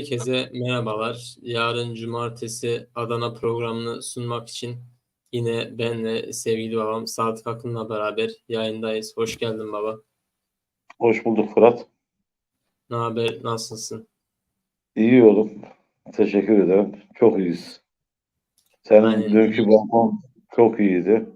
Herkese merhabalar. Yarın cumartesi Adana programını sunmak için yine ben ve sevgili babam Sadık Akın'la beraber yayındayız. Hoş geldin baba. Hoş bulduk Fırat. Ne haber? Nasılsın? İyi oğlum. Teşekkür ederim. Çok iyiyiz. Senin Aynen. dünkü balkon çok iyiydi.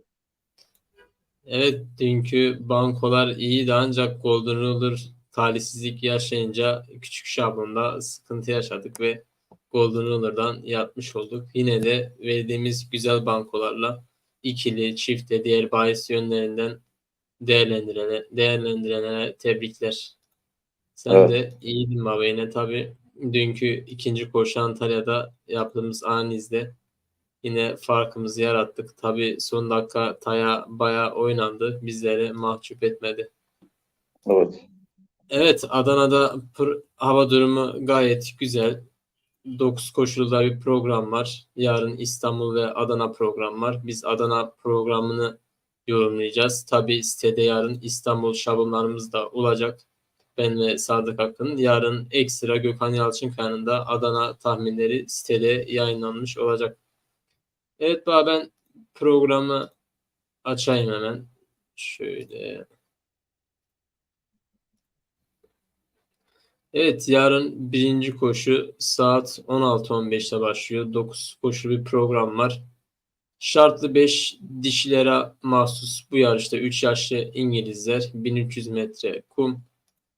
Evet, dünkü bankolar iyiydi ancak Golden Ruler talihsizlik yaşayınca küçük şablonda sıkıntı yaşadık ve Golden Ruler'dan yatmış olduk. Yine de verdiğimiz güzel bankolarla ikili, çifte, diğer bahis yönlerinden değerlendirene, değerlendirenlere tebrikler. Sen Evet. de iyiydin baba yine tabii dünkü ikinci koşu Antalya'da yaptığımız analizde yine farkımızı yarattık. Tabii son dakika Taya bayağı oynandı. Bizleri mahcup etmedi. Evet. Evet Adana'da hava durumu gayet güzel. 9 koşulda bir program var. Yarın İstanbul ve Adana program var. Biz Adana programını yorumlayacağız. Tabii sitede yarın İstanbul şablonlarımız da olacak. Ben ve Sadık Akın. Yarın ekstra Gökhan Yalçınkaya'nın da Adana tahminleri sitede yayınlanmış olacak. Evet ben programı açayım hemen. Şöyle. Evet yarın birinci koşu saat 16.15'te başlıyor. 9 koşu bir program var. Şartlı 5 dişilere mahsus bu yarışta 3 yaşlı İngilizler 1300 metre kum.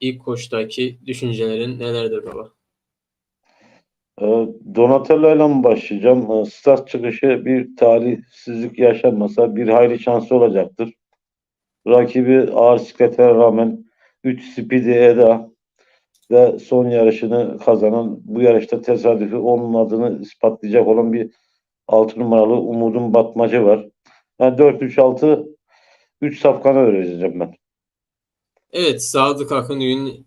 İlk koştaki düşüncelerin nelerdir baba? Ee, Donatello ile mi başlayacağım? Ee, Start çıkışı bir talihsizlik yaşanmasa bir hayli şansı olacaktır. Rakibi ağır sikletlere rağmen 3 Speedy Eda ve son yarışını kazanan bu yarışta tesadüfi olmadığını ispatlayacak olan bir 6 numaralı Umudun Batmacı var. Yani 4-3-6 3 safkanı vereceğim ben. Evet Sadık Akın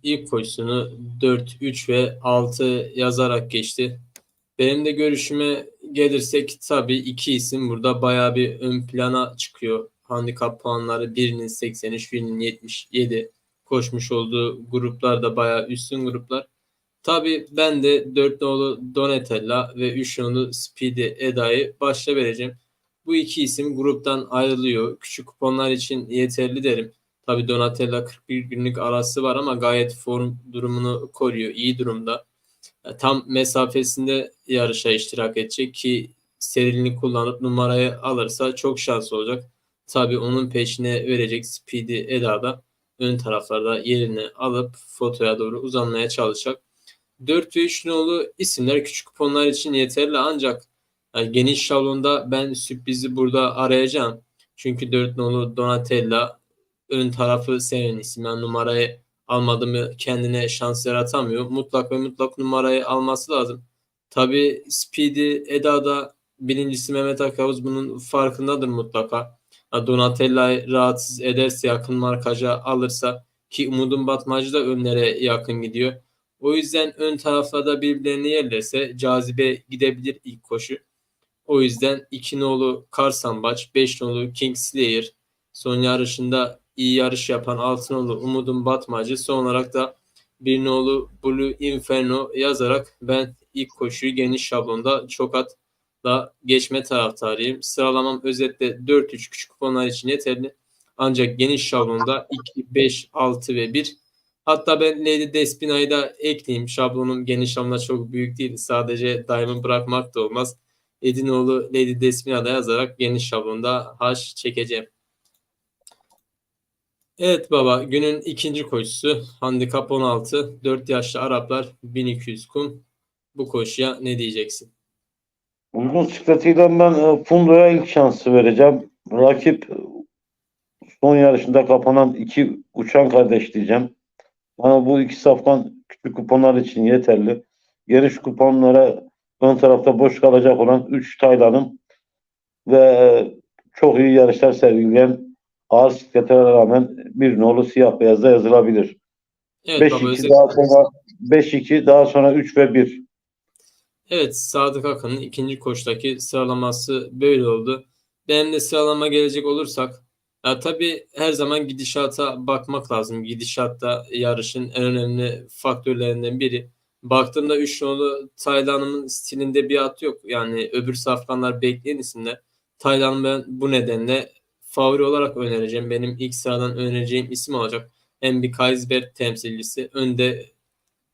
ilk koşusunu 4, 3 ve 6 yazarak geçti. Benim de görüşüme gelirsek tabii iki isim burada bayağı bir ön plana çıkıyor. Handikap puanları birinin 83, birinin 77 koşmuş olduğu gruplar da bayağı üstün gruplar. Tabii ben de 4 nolu Donatella ve 3 nolu Speedy Eda'yı başta vereceğim. Bu iki isim gruptan ayrılıyor. Küçük kuponlar için yeterli derim. Tabii Donatella 41 günlük arası var ama gayet form durumunu koruyor. iyi durumda. Tam mesafesinde yarışa iştirak edecek ki serilini kullanıp numarayı alırsa çok şanslı olacak. Tabii onun peşine verecek Speedy Eda da ön taraflarda yerini alıp fotoya doğru uzanmaya çalışacak. 4 ve 3 nolu isimler küçük kuponlar için yeterli ancak yani geniş şablonda ben sürprizi burada arayacağım. Çünkü 4 nolu Donatella ön tarafı seven isim. Yani numarayı almadı mı kendine şans yaratamıyor. Mutlak ve mutlak numarayı alması lazım. Tabii Speedy Eda'da birincisi Mehmet Akavuz bunun farkındadır mutlaka. Ha, Donatella'yı rahatsız ederse yakın markaja alırsa ki Umudun Batmacı da önlere yakın gidiyor. O yüzden ön taraflarda birbirlerini yerlerse cazibe gidebilir ilk koşu. O yüzden 2 nolu Karsambaç, 5 nolu Kingslayer, son yarışında iyi yarış yapan 6 nolu Umudun Batmacı, son olarak da 1 nolu Blue Inferno yazarak ben ilk koşuyu geniş şablonda çok atla geçme taraftarıyım. Sıralamam özetle 4-3 küçük kuponlar için yeterli. Ancak geniş şablonda 2, 5, 6 ve 1 Hatta ben Lady Despina'yı da ekleyeyim. Şablonum geniş şablonda çok büyük değil. Sadece Diamond bırakmak da olmaz. Edinoğlu Lady Despina'da yazarak geniş şablonda haş çekeceğim. Evet baba günün ikinci koşusu handikap 16 4 yaşlı Araplar 1200 kum. Bu koşuya ne diyeceksin? Uzun sikletiyle ben e, Fundo'ya ilk şansı vereceğim. Rakip e, son yarışında kapanan iki uçan kardeş diyeceğim. Ama bu iki safkan küçük kuponlar için yeterli. Geniş kuponlara ön tarafta boş kalacak olan 3 Taylan'ın ve e, çok iyi yarışlar sergileyen ağır sikletlere rağmen bir nolu siyah beyazda yazılabilir. Evet baba 5-2 özellikle- daha sonra 5-2 daha sonra 3 ve 1. Evet Sadık Akın'ın ikinci koştaki sıralaması böyle oldu. Benim de sıralama gelecek olursak ya tabii her zaman gidişata bakmak lazım. Gidişatta yarışın en önemli faktörlerinden biri. Baktığımda 3 nolu Taylan'ın stilinde bir at yok. Yani öbür safkanlar bekleyen isimler. Taylan'ı ben bu nedenle favori olarak önereceğim. Benim ilk sıradan önereceğim isim olacak. Hem bir Kaisberg temsilcisi. Önde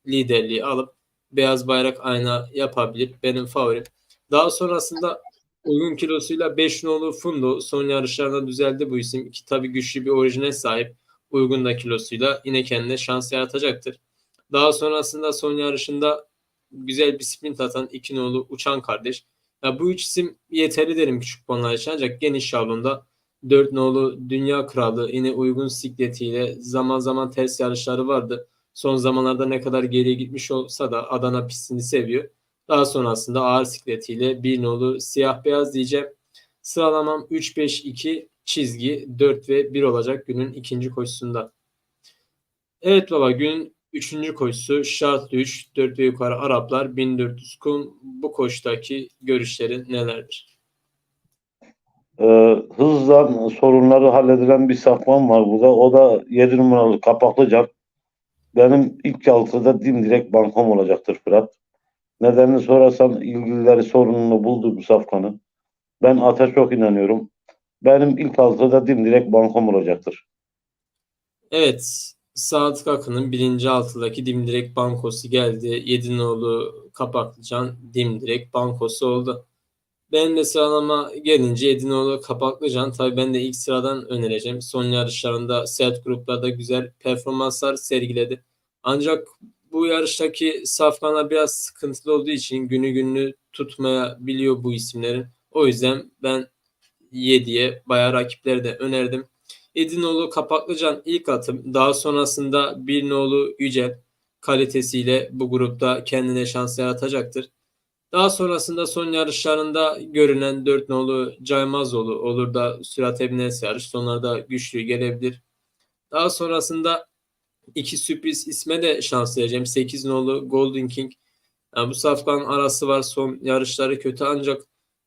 liderliği alıp beyaz bayrak ayna yapabilir. Benim favorim. Daha sonrasında uygun kilosuyla 5 nolu Fundo son yarışlarda düzeldi bu isim. Ki tabii güçlü bir orijine sahip. Uygun da kilosuyla yine kendine şans yaratacaktır. Daha sonrasında son yarışında güzel bir sprint atan iki nolu Uçan kardeş. Ya bu üç isim yeterli derim küçük puanlar için ancak geniş şablonda 4 nolu Dünya Kralı yine uygun sikletiyle zaman zaman ters yarışları vardı. Son zamanlarda ne kadar geriye gitmiş olsa da Adana pistini seviyor. Daha sonrasında ağır sikletiyle bir nolu siyah beyaz diyeceğim. Sıralamam 3-5-2 çizgi 4 ve 1 olacak günün ikinci koşusunda. Evet baba günün üçüncü koşusu şartlı 3 4 ve yukarı Araplar 1400 kum. Bu koştaki görüşlerin nelerdir? Ee, hızla sorunları halledilen bir safman var burada. O da 7 numaralı Kapaklıcan. Benim ilk altıda dimdirek bankom olacaktır Fırat. Nedenini sorarsan ilgilileri sorununu buldu bu safkanı. Ben ata çok inanıyorum. Benim ilk altıda dimdirek bankom olacaktır. Evet. Sadık Akın'ın birinci altıdaki dimdirek bankosu geldi. Yedinoğlu Kapaklıcan dimdirek bankosu oldu. Benim de sıralama gelince Yedinoğlu Kapaklıcan tabii ben de ilk sıradan önereceğim. Son yarışlarında set gruplarda güzel performanslar sergiledi. Ancak bu yarıştaki safkanlar biraz sıkıntılı olduğu için günü gününü tutmayabiliyor bu isimlerin. O yüzden ben 7'ye bayağı rakipleri de önerdim. Edinoğlu Kapaklıcan ilk atım. Daha sonrasında bir nolu Yücel kalitesiyle bu grupta kendine şans yaratacaktır. Daha sonrasında son yarışlarında görünen 4 nolu Caymazoğlu olur da sürat ebnes yarış. Sonlarda güçlü gelebilir. Daha sonrasında iki sürpriz isme de şans vereceğim. 8 nolu Golden King. Yani bu safkan arası var. Son yarışları kötü ancak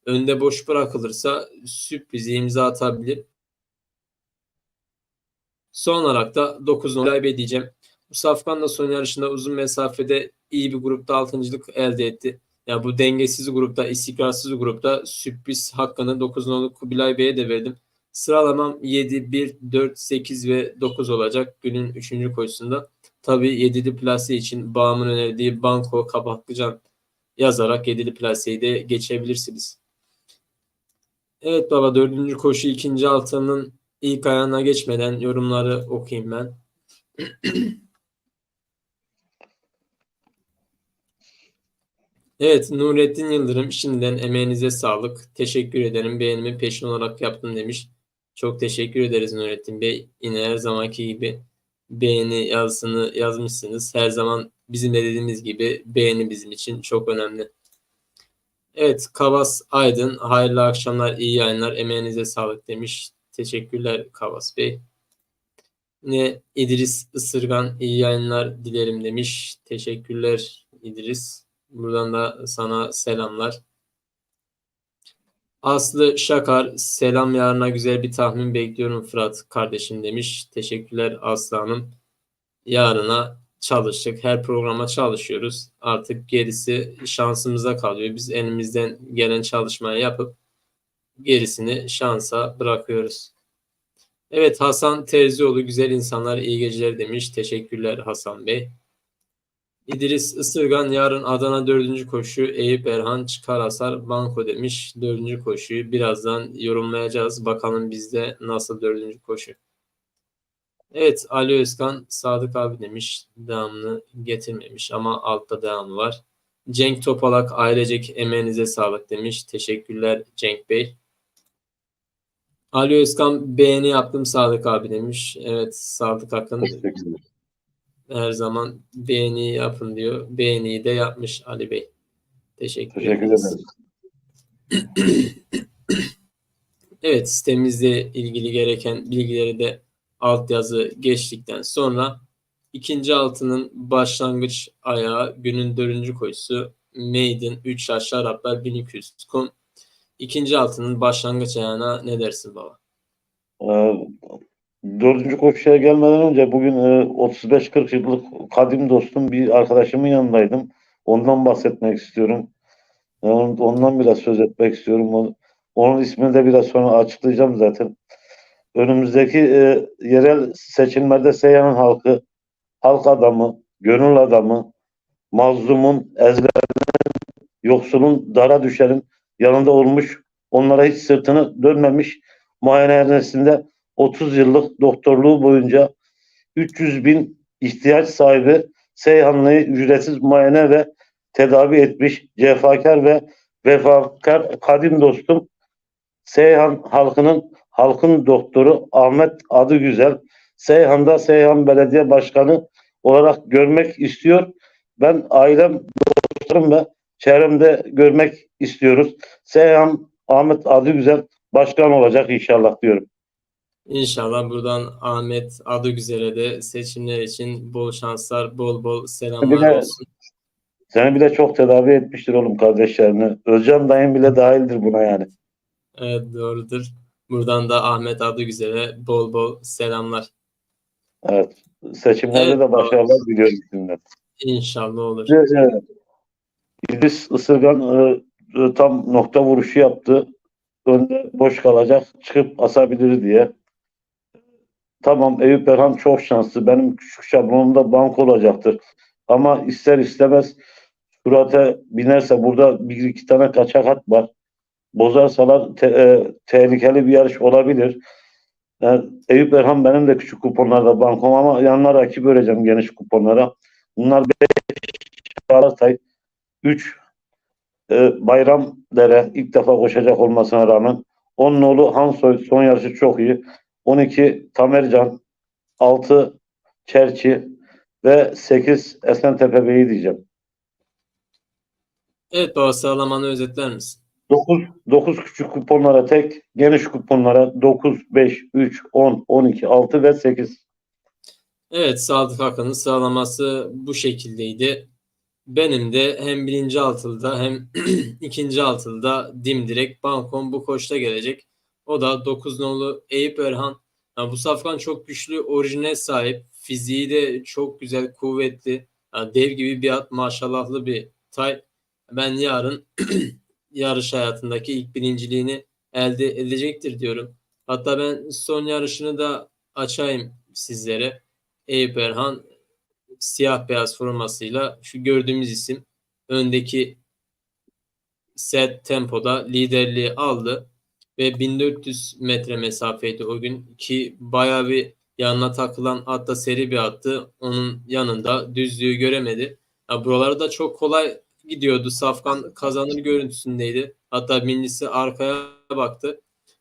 önde boş bırakılırsa sürprizi imza atabilir. Son olarak da 9 nolu diyeceğim. Bu safkan da son yarışında uzun mesafede iyi bir grupta altıncılık elde etti. Yani bu dengesiz grupta, istikrarsız grupta sürpriz hakkını 9 nolu Kubilay Bey'e de verdim. Sıralamam 7, 1, 4, 8 ve 9 olacak günün 3. koşusunda. Tabii 7'li plase için bağımın önerdiği Banko Kapaklıcan yazarak 7'li plaseyi de geçebilirsiniz. Evet baba 4. koşu 2. altının ilk ayağına geçmeden yorumları okuyayım ben. Evet Nurettin Yıldırım şimdiden emeğinize sağlık. Teşekkür ederim. Beğenimi peşin olarak yaptım demiş. Çok teşekkür ederiz Nurettin Bey. Yine her zamanki gibi beğeni yazısını yazmışsınız. Her zaman bizim de dediğimiz gibi beğeni bizim için çok önemli. Evet Kavas Aydın hayırlı akşamlar iyi yayınlar emeğinize sağlık demiş. Teşekkürler Kavas Bey. Yine İdris Isırgan iyi yayınlar dilerim demiş. Teşekkürler İdris. Buradan da sana selamlar. Aslı Şakar selam yarına güzel bir tahmin bekliyorum Fırat kardeşim demiş. Teşekkürler Aslı Hanım. Yarına çalıştık. Her programa çalışıyoruz. Artık gerisi şansımıza kalıyor. Biz elimizden gelen çalışmayı yapıp gerisini şansa bırakıyoruz. Evet Hasan Terzioğlu güzel insanlar iyi geceler demiş. Teşekkürler Hasan Bey. İdris Isırgan yarın Adana 4. koşu Eyüp Erhan çıkar hasar banko demiş. 4. koşuyu birazdan yorumlayacağız. Bakalım bizde nasıl 4. koşu. Evet Ali Özkan Sadık abi demiş. Devamını getirmemiş ama altta devamı var. Cenk Topalak ailecek emeğinize sağlık demiş. Teşekkürler Cenk Bey. Ali Özkan beğeni yaptım Sadık abi demiş. Evet Sadık Akın her zaman beğeni yapın diyor. Beğeniyi de yapmış Ali Bey. Teşekkür, Teşekkür ederiz. Evet sitemizle ilgili gereken bilgileri de altyazı geçtikten sonra ikinci altının başlangıç ayağı günün dördüncü koşusu Maiden 3 yaş Araplar 1200 kum. İkinci altının başlangıç ayağına ne dersin baba? Ee, dördüncü koşuya gelmeden önce bugün e, 35-40 yıllık kadim dostum bir arkadaşımın yanındaydım. Ondan bahsetmek istiyorum. Yani ondan biraz söz etmek istiyorum. Onun ismini de biraz sonra açıklayacağım zaten. Önümüzdeki e, yerel seçimlerde Seyhan halkı, halk adamı, gönül adamı, mazlumun, ezilenin, yoksulun, dara düşenin yanında olmuş, onlara hiç sırtını dönmemiş, muayenehanesinde 30 yıllık doktorluğu boyunca 300 bin ihtiyaç sahibi Seyhanlı'yı ücretsiz muayene ve tedavi etmiş cefakar ve vefakar kadim dostum Seyhan halkının halkın doktoru Ahmet adı güzel Seyhan'da Seyhan Belediye Başkanı olarak görmek istiyor. Ben ailem, dostlarım ve çevremde görmek istiyoruz. Seyhan Ahmet adı güzel başkan olacak inşallah diyorum. İnşallah buradan Ahmet Adıgüzel'e de seçimler için bol şanslar, bol bol selamlar de- olsun. Seni bile çok tedavi etmiştir oğlum kardeşlerini. Özcan dayın bile dahildir buna yani. Evet doğrudur. Buradan da Ahmet Adıgüzel'e bol bol selamlar. Evet. Seçimlerde Evet, de başarılar diliyorum şimdiden. İnşallah olur. Evet. İdris Isırgan e, e, tam nokta vuruşu yaptı. Önde boş kalacak. Çıkıp asabilir diye. Tamam Eyüp Erhan çok şanslı. Benim küçük şablonumda bank olacaktır. Ama ister istemez surate binerse burada bir iki tane kaçak at var. Bozarsalar te- e, tehlikeli bir yarış olabilir. Yani Eyüp Erhan benim de küçük kuponlarda bankom ama yanına rakip öreceğim geniş kuponlara. Bunlar 5 Galatasaray 3 e, Bayram Dere ilk defa koşacak olmasına rağmen 10 nolu Hansoy son yarışı çok iyi. 12 Tamercan 6 Çerçi ve 8 Esentepe Bey'i diyeceğim. Evet baba sıralamanı özetler misin? 9 9 küçük kuponlara tek, geniş kuponlara 9 5 3 10 12 6 ve 8. Evet Sadık Hakan'ın sıralaması bu şekildeydi. Benim de hem birinci altılıda hem ikinci altılıda dimdirek Bankom bu koşta gelecek. O da 9 nolu Eyüp Erhan. Ya bu safkan çok güçlü, orijine sahip. Fiziği de çok güzel, kuvvetli. Ya dev gibi bir at, maşallahlı bir tay. Ben yarın yarış hayatındaki ilk birinciliğini elde edecektir diyorum. Hatta ben son yarışını da açayım sizlere. Eyüp Erhan siyah beyaz formasıyla şu gördüğümüz isim öndeki set tempoda liderliği aldı ve 1400 metre mesafeydi o gün ki bayağı bir yanına takılan hatta seri bir attı. Onun yanında düzlüğü göremedi. Ya buralarda da çok kolay gidiyordu. Safkan kazanır görüntüsündeydi. Hatta minnisi arkaya baktı.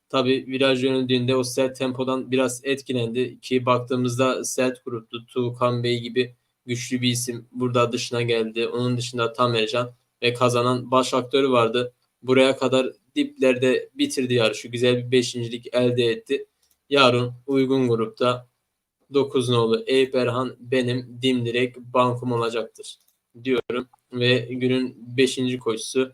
Tabi viraj yönüldüğünde o sert tempodan biraz etkilendi ki baktığımızda sert gruptu. Tuğkan Bey gibi güçlü bir isim burada dışına geldi. Onun dışında Tamercan ve kazanan baş aktörü vardı. Buraya kadar diplerde bitirdi yarışı. Güzel bir beşincilik elde etti. Yarın uygun grupta 9 nolu Eyüp Erhan benim dimdirek bankum olacaktır diyorum. Ve günün 5. koşusu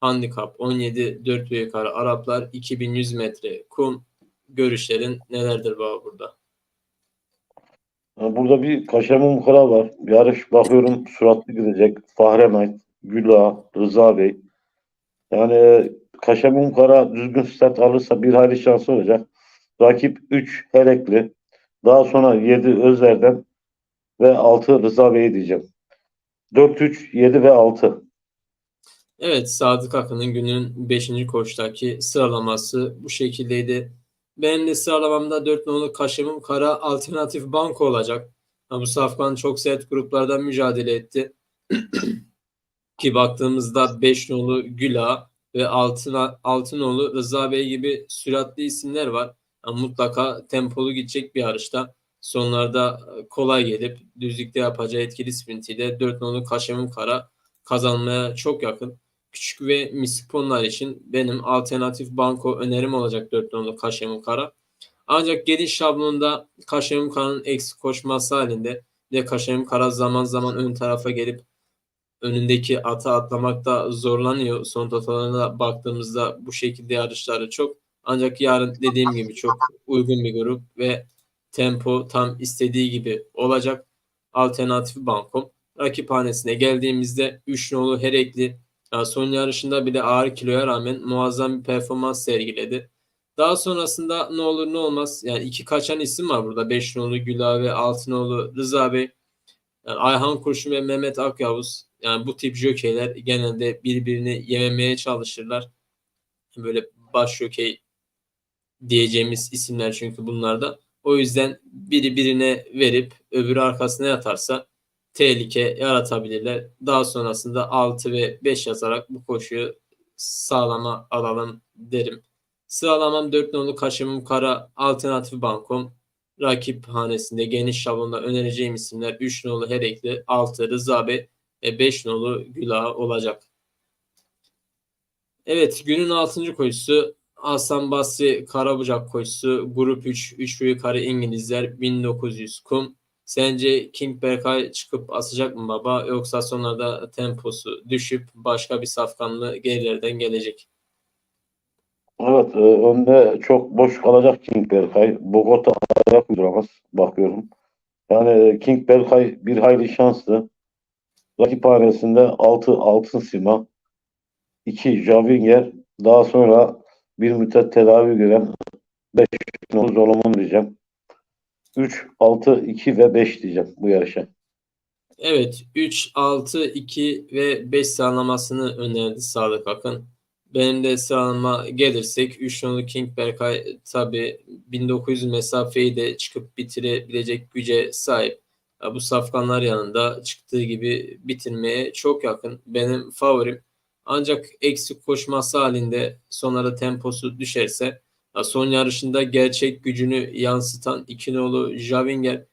handikap 17 4 ve yukarı Araplar 2100 metre kum görüşlerin nelerdir baba burada? Burada bir Kaşemum Kara var. Yarış bakıyorum suratlı gidecek. Fahrenheit, Güla, Rıza Bey. Yani Kaşemum Kara düzgün start alırsa bir hayli şansı olacak. Rakip 3 Herekli. Daha sonra 7 Özer'den ve 6 Rıza Bey diyeceğim. 4-3, 7 ve 6. Evet Sadık Akın'ın günün 5. koştaki sıralaması bu şekildeydi. Benim de sıralamamda 4 nolu Kaşemim Kara alternatif banko olacak. Ha, bu Safkan çok sert gruplardan mücadele etti. Ki baktığımızda 5 nolu Güla ve 6, 6 nolu Rıza Bey gibi süratli isimler var. Ha, mutlaka tempolu gidecek bir yarışta. Sonlarda e, kolay gelip düzlükte yapacağı etkili sprintiyle 4 nolu Kaşemim Kara kazanmaya çok yakın. Küçük ve misponlar için benim alternatif banko önerim olacak 4 nolu Kaşemim Kara. Ancak geliş şablonunda Kaşemim Kara'nın eksik koşması halinde ve Kaşemim Kara zaman zaman ön tarafa gelip önündeki ata atlamakta zorlanıyor. Son totallarına baktığımızda bu şekilde yarışları çok. Ancak yarın dediğim gibi çok uygun bir grup ve Tempo tam istediği gibi olacak. Alternatif bankom. Rakip hanesine geldiğimizde 3 nolu Herekli ya son yarışında bile ağır kiloya rağmen muazzam bir performans sergiledi. Daha sonrasında ne olur ne olmaz. Yani iki kaçan isim var burada. 5 nolu Güla ve 6 nolu Rıza Bey. Yani Ayhan Kurşun ve Mehmet Akyavuz. Yani bu tip jokeyler genelde birbirini yememeye çalışırlar. Böyle baş jokey diyeceğimiz isimler çünkü bunlarda. O yüzden biri birine verip öbürü arkasına yatarsa tehlike yaratabilirler. Daha sonrasında 6 ve 5 yazarak bu koşuyu sağlama alalım derim. Sıralamam 4 nolu Kaşımım Kara Alternatif Bankom. Rakip hanesinde geniş şablonda önereceğim isimler 3 nolu Herekli, 6 Rıza Bey ve 5 nolu Güla olacak. Evet günün 6. koşusu Hasan Basri Karabucak koşusu Grup 3 3 ve yukarı İngilizler 1900 kum. Sence King Berkay çıkıp asacak mı baba yoksa sonlarda temposu düşüp başka bir safkanlı gerilerden gelecek? Evet, e, önde çok boş kalacak King Berkay. Bogota ayak uyduramaz bakıyorum. Yani e, King Berkay bir hayli şanslı. Rakip hanesinde 6 altın sima, 2 Javinger, daha sonra bir müddet tedavi gören 5 nolu Solomon diyeceğim. 3, 6, 2 ve 5 diyeceğim bu yarışa. Evet 3, 6, 2 ve 5 sıralamasını önerdi Sadık Akın. Benim de sıralama gelirsek 3 nolu King Berkay tabi 1900 mesafeyi de çıkıp bitirebilecek güce sahip. Bu safkanlar yanında çıktığı gibi bitirmeye çok yakın. Benim favorim. Ancak eksik koşması halinde sonlara temposu düşerse son yarışında gerçek gücünü yansıtan iki nolu Javinger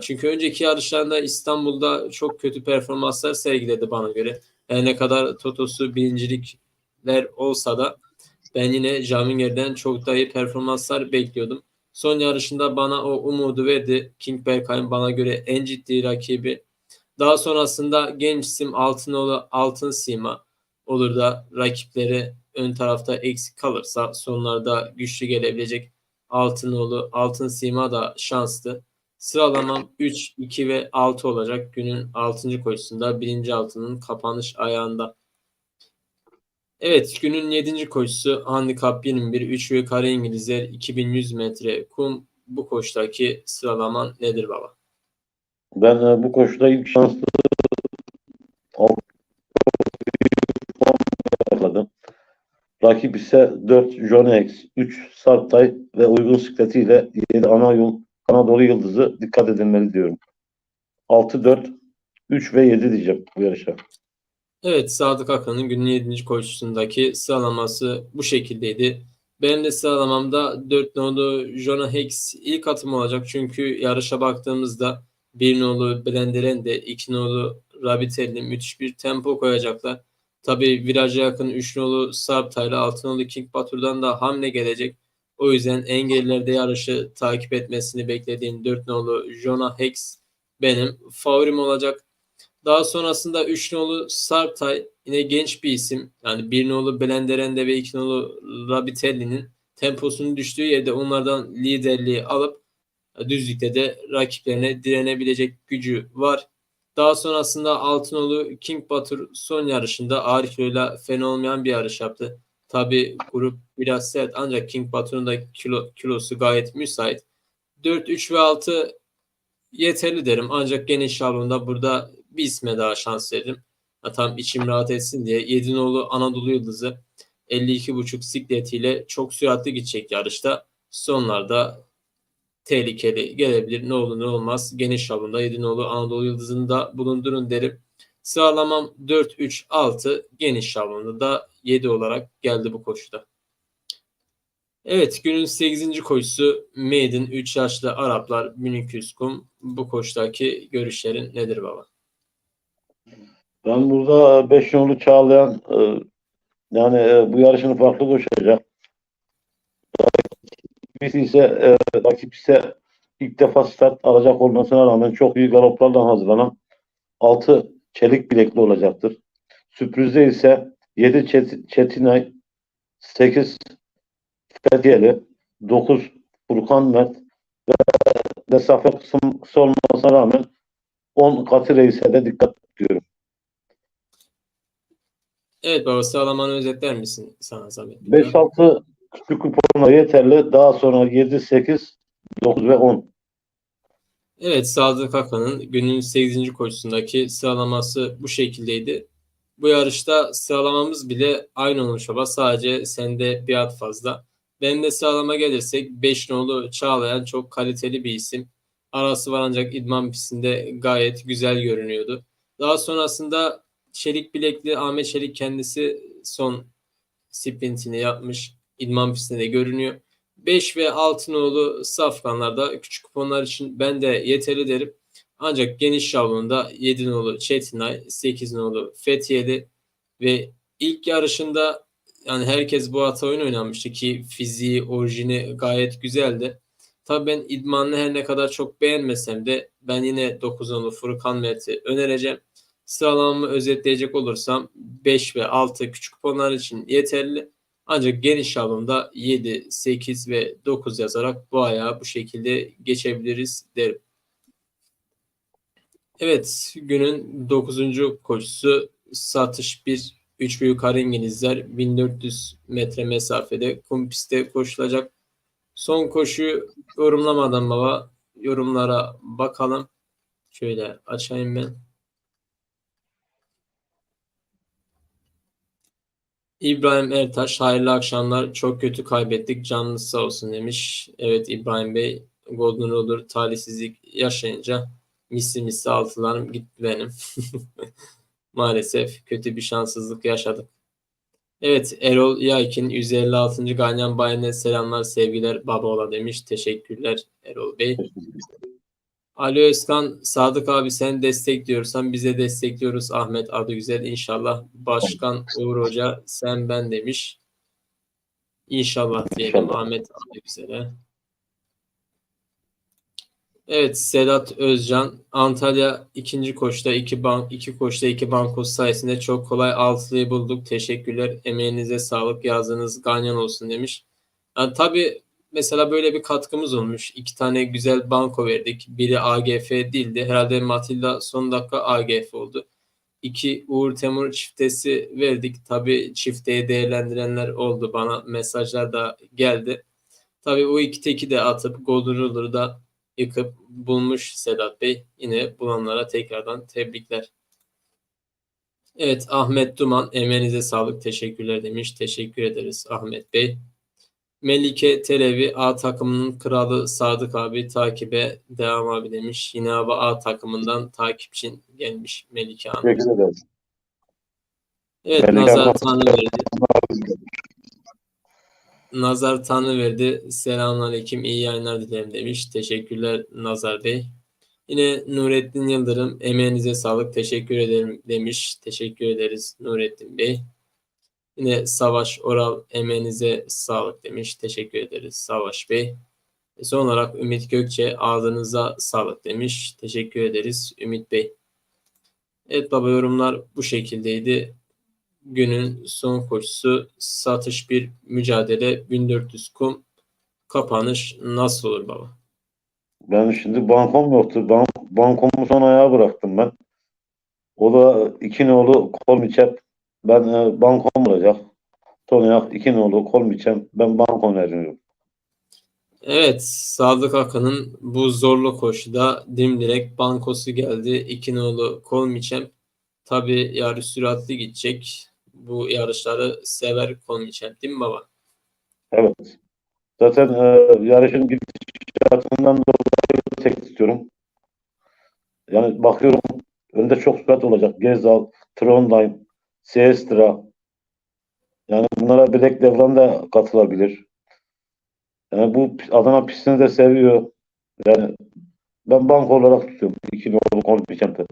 çünkü önceki yarışlarda İstanbul'da çok kötü performanslar sergiledi bana göre. Her ne kadar Totosu birincilikler olsa da ben yine Javinger'den çok daha iyi performanslar bekliyordum. Son yarışında bana o umudu verdi. King Berkay'ın bana göre en ciddi rakibi. Daha sonrasında genç isim Altınoğlu Altın Sima olur da rakipleri ön tarafta eksik kalırsa sonlarda güçlü gelebilecek Altınoğlu Altın Sima da şanslı. Sıralamam 3, 2 ve 6 olacak günün 6. koşusunda birinci altının kapanış ayağında. Evet günün 7. koşusu handikap 21 3 ve kare İngilizler 2100 metre kum bu koştaki sıralaman nedir baba? Ben e, bu koşuda ilk şanslı yakaladım. Rakip ise 4 John X, 3 Sarptay ve uygun sikletiyle 7 ana yol Anadolu Yıldızı dikkat edilmeli diyorum. 6, 4, 3 ve 7 diyeceğim bu yarışa. Evet Sadık Akın'ın günün 7. koşusundaki sıralaması bu şekildeydi. Benim de sıralamamda 4 nolu Jonah Hex ilk atım olacak. Çünkü yarışa baktığımızda 1 nolu Blender'en 2 nolu Rabitelli müthiş bir tempo koyacaklar. Tabi viraja yakın 3 nolu Sarptay'la 6 nolu King Batur'dan da hamle gelecek. O yüzden en gerilerde yarışı takip etmesini beklediğim 4 nolu Jonah Hex benim favorim olacak. Daha sonrasında 3 nolu Sarptay yine genç bir isim. Yani 1 nolu Blenderende ve 2 nolu Rabitelli'nin temposunun düştüğü yerde onlardan liderliği alıp düzlükte de rakiplerine direnebilecek gücü var. Daha sonrasında Altınolu King Batur son yarışında ağır kiloyla fena olmayan bir yarış yaptı. Tabi grup biraz sert ancak King Batur'un da kilo, kilosu gayet müsait. 4, 3 ve 6 yeterli derim. Ancak geniş şablonda burada bir isme daha şans veririm. Ya, tam içim rahat etsin diye. Yedinoğlu Anadolu Yıldızı 52.5 sikletiyle çok süratli gidecek yarışta. Sonlarda tehlikeli gelebilir. Ne olur ne olmaz. Geniş şablonda Yedinoğlu Anadolu Yıldızı'nı da bulundurun derim. Sıralamam 4-3-6 geniş şablonda da 7 olarak geldi bu koşuda. Evet günün 8. koşusu Maiden 3 yaşlı Araplar 1200 kum. Bu koşudaki görüşlerin nedir baba? Ben burada 5 yolu Çağlayan e, yani e, bu yarışını farklı koşacak. Birisi ise e, rakip ise ilk defa start alacak olmasına rağmen çok iyi galoplarla hazırlanan 6 çelik bilekli olacaktır. Sürprizde ise 7 Çet Çetinay, 8 Fethiyeli, 9 Furkan Mert ve mesafe kısa olmasına rağmen 10 katı reise de dikkat ediyorum. Evet baba sıralamanı özetler misin sana zahmet? 5-6 küçük kuponlar yeterli. Daha sonra 7, 8, 9 ve 10. Evet Sadık Akan'ın günün 8. koşusundaki sıralaması bu şekildeydi. Bu yarışta sıralamamız bile aynı olmuş baba. Sadece sende bir at fazla. Benim de sıralama gelirsek 5 nolu Çağlayan çok kaliteli bir isim. Arası var ancak idman pistinde gayet güzel görünüyordu. Daha sonrasında Çelik bilekli Ahmet Çelik kendisi son sprintini yapmış. İdman pistinde görünüyor. 5 ve 6 nolu safkanlarda küçük kuponlar için ben de yeterli derim. Ancak geniş şablonda 7 nolu Çetinay, 8 nolu Fethiye'li ve ilk yarışında yani herkes bu ata oyun oynamıştı ki fiziği, orijini gayet güzeldi. Tabii ben idmanını her ne kadar çok beğenmesem de ben yine 9 nolu Furkan Mert'i önereceğim. Sıralamamı özetleyecek olursam 5 ve 6 küçük kuponlar için yeterli. Ancak geniş şablonda 7, 8 ve 9 yazarak bu ayağı bu şekilde geçebiliriz derim. Evet günün 9. koşusu satış 1 3 ve yukarı İngilizler 1400 metre mesafede kum pistte koşulacak. Son koşuyu yorumlamadan baba yorumlara bakalım. Şöyle açayım ben. İbrahim Ertaş, hayırlı akşamlar. Çok kötü kaybettik. Canınız sağ olsun demiş. Evet İbrahim Bey, Golden Roller talihsizlik yaşayınca misli misli altılarım gitti benim. Maalesef kötü bir şanssızlık yaşadık. Evet Erol Yaykin 156. Ganyan Bayne selamlar sevgiler babaola demiş. Teşekkürler Erol Bey. Ali Özkan, Sadık abi sen destekliyorsan bize destekliyoruz. Ahmet adı güzel inşallah. Başkan Uğur Hoca sen ben demiş. İnşallah diyelim İnşallah. Ahmet adı güzel'e. Evet Sedat Özcan Antalya ikinci koşta iki bank iki koşta iki bankos sayesinde çok kolay altılıyı bulduk. Teşekkürler. Emeğinize sağlık. Yazdığınız ganyan olsun demiş. Yani tabii mesela böyle bir katkımız olmuş. İki tane güzel banko verdik. Biri AGF değildi. Herhalde Matilda son dakika AGF oldu. İki Uğur Temur çiftesi verdik. Tabii çifteye değerlendirenler oldu. Bana mesajlar da geldi. Tabii o iki teki de atıp Golden Ruller'ı da yıkıp bulmuş Sedat Bey. Yine bulanlara tekrardan tebrikler. Evet Ahmet Duman emeğinize sağlık teşekkürler demiş. Teşekkür ederiz Ahmet Bey. Melike Televi A takımının kralı Sadık abi takibe devam abi demiş. Yine abi A takımından takipçin gelmiş Melike Hanım. Teşekkür ederim. Evet Melike Nazar Hanım. Tanrı verdi. Nazar Tanrı verdi. Selamünaleyküm. iyi yayınlar dilerim demiş. Teşekkürler Nazar Bey. Yine Nurettin Yıldırım emeğinize sağlık. Teşekkür ederim demiş. Teşekkür ederiz Nurettin Bey. Yine Savaş Oral emeğinize sağlık demiş. Teşekkür ederiz Savaş Bey. E, Son olarak Ümit Gökçe ağzınıza sağlık demiş. Teşekkür ederiz Ümit Bey. Evet baba yorumlar bu şekildeydi. Günün son koşusu satış bir mücadele 1400 kum kapanış nasıl olur baba? Ben şimdi bankom yoktu. Bank, bankomu son ayağa bıraktım ben. O da iki nolu kol miçep. Ben e, bankom olacak. Son ayak iki nolu kol miçep. Ben banko öneriyorum. Evet, Sadık Akın'ın bu zorlu koşuda dimdirek bankosu geldi. İki nolu Kolmiçem. Tabi yarış süratli gidecek. Bu yarışları sever Kolmiçem değil mi baba? Evet. Zaten e, yarışın gidişatından dolayı tek istiyorum. Yani bakıyorum önde çok sürat olacak. Gezal, Trondheim, Seestra. Yani bunlara Bilek Devran da katılabilir. Yani bu Adana pistini de seviyor. Yani ben banko olarak tutuyorum. İki nolu Kolpiçent'i.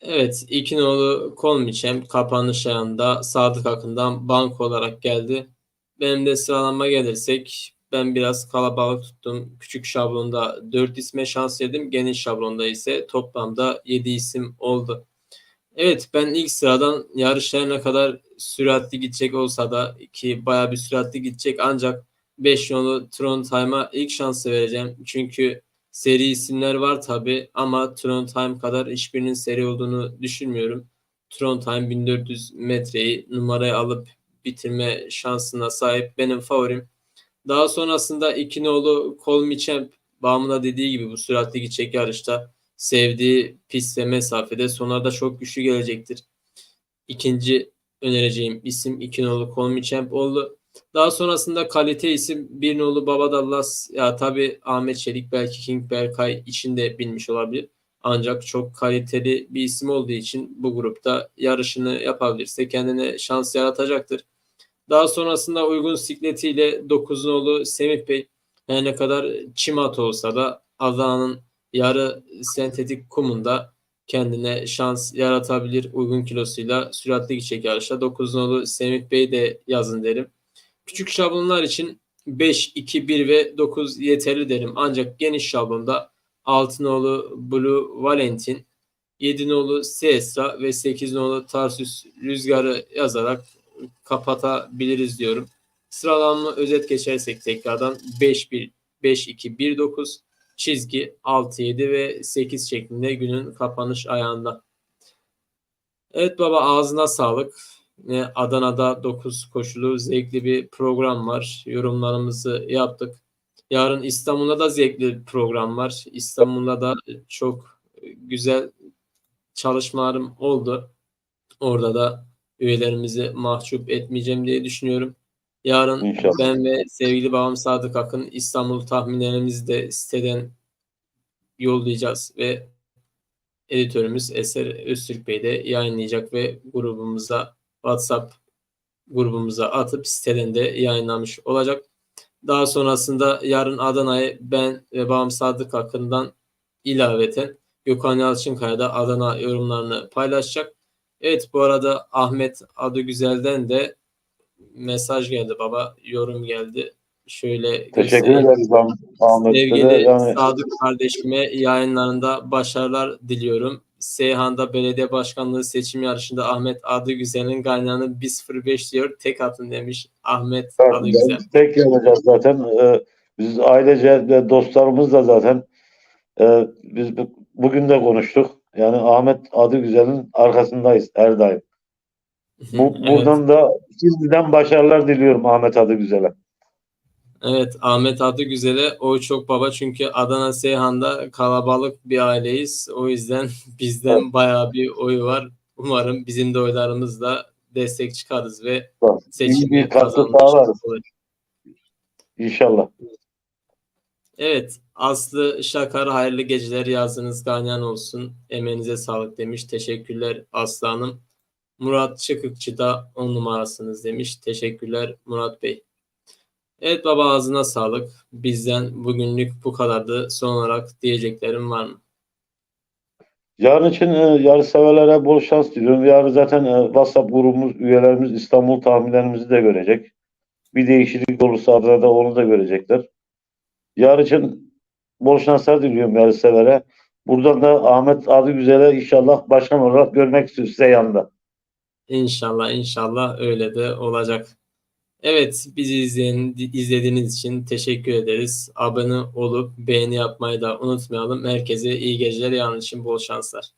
Evet, iki nolu Kolmiçem kapanış ayında Sadık Akın'dan banko olarak geldi. Benim de sıralama gelirsek ben biraz kalabalık tuttum. Küçük şablonda 4 isme şans verdim. Geniş şablonda ise toplamda 7 isim oldu. Evet ben ilk sıradan yarışlar ne kadar süratli gidecek olsa da ki baya bir süratli gidecek ancak 5 yolu Trondheim'a ilk şansı vereceğim. Çünkü Seri isimler var tabi ama Trondheim kadar hiçbirinin seri olduğunu düşünmüyorum. Trondheim 1400 metreyi numaraya alıp bitirme şansına sahip benim favorim. Daha sonrasında iki nolu Kolmiçemp bağımında dediği gibi bu süratli gidecek yarışta sevdiği pist ve mesafede sonlarda çok güçlü gelecektir. İkinci önereceğim isim iki nolu Kolmiçemp oldu. Daha sonrasında kalite isim bir nolu Baba Dallas. Ya tabi Ahmet Çelik belki King Berkay içinde bilmiş olabilir. Ancak çok kaliteli bir isim olduğu için bu grupta yarışını yapabilirse kendine şans yaratacaktır. Daha sonrasında uygun sikletiyle 9 nolu Semih Bey her ne kadar çim atı olsa da Adana'nın yarı sentetik kumunda kendine şans yaratabilir uygun kilosuyla süratli gidecek yarışta. 9 nolu Semih Bey de yazın derim. Küçük şablonlar için 5, 2, 1 ve 9 yeterli derim. Ancak geniş şablonda 6 nolu Blue Valentin, 7 nolu Siestra ve 8 nolu Tarsus Rüzgarı yazarak kapatabiliriz diyorum. Sıralanma özet geçersek tekrardan 5, 1, 5, 2, 1, 9 çizgi 6, 7 ve 8 şeklinde günün kapanış ayağında. Evet baba ağzına sağlık. Adana'da 9 koşulu zevkli bir program var. Yorumlarımızı yaptık. Yarın İstanbul'da da zevkli bir program var. İstanbul'da da çok güzel çalışmalarım oldu. Orada da üyelerimizi mahcup etmeyeceğim diye düşünüyorum. Yarın İnşallah. ben ve sevgili babam Sadık Akın İstanbul tahminlerimizi de siteden yollayacağız ve editörümüz Eser Öztürk Bey de yayınlayacak ve grubumuza WhatsApp grubumuza atıp siteden de yayınlamış olacak. Daha sonrasında yarın Adana'ya ben ve babam Sadık Akın'dan ilaveten Gökhan Yalçınkaya da Adana yorumlarını paylaşacak. Evet bu arada Ahmet Adıgüzel'den de mesaj geldi baba yorum geldi. Şöyle Teşekkür ederiz. Sevgili Yani Sadık kardeşime yayınlarında başarılar diliyorum. Seyhan'da belediye başkanlığı seçim yarışında Ahmet Adıgüzel'in kaynağını 1.05 diyor. Tek atın demiş Ahmet Adıgüzel. tek yapacağız zaten. Ee, biz ailece ve dostlarımız da zaten e, biz bu- bugün de konuştuk. Yani Ahmet Adıgüzel'in arkasındayız her daim. Bu, Evet. buradan da şimdiden başarılar diliyorum Ahmet Adıgüzel'e. Evet Ahmet Adıgüzel'e oy çok baba çünkü Adana Seyhan'da kalabalık bir aileyiz. O yüzden bizden Evet. bayağı bir oy var. Umarım bizim de oylarımızla destek çıkarız ve iyi seçimi oluruz. İnşallah. Evet Aslı Şakar hayırlı geceler yazınız ganyan olsun. Emeğinize sağlık demiş. Teşekkürler Aslı Hanım. Murat Çıkıkçı da 10 numarasınız demiş. Teşekkürler Murat Bey. Evet baba ağzına sağlık. Bizden bugünlük bu kadardı. Son olarak diyeceklerim var mı? Yarın için e, yarışseverlere bol şans diliyorum. Yarın zaten e, WhatsApp grubumuz, üyelerimiz İstanbul tahminlerimizi de görecek. Bir değişiklik olursa Adana'da onu da görecekler. Yarın için bol şanslar diliyorum yarışsevere. Buradan da Ahmet Adıgüzel'e inşallah başkan olarak görmek istiyoruz size yanında. İnşallah inşallah öyle de olacak. Evet bizi izleyen, izlediğiniz için teşekkür ederiz. Abone olup beğeni yapmayı da unutmayalım. Herkese iyi geceler. Yarın için bol şanslar.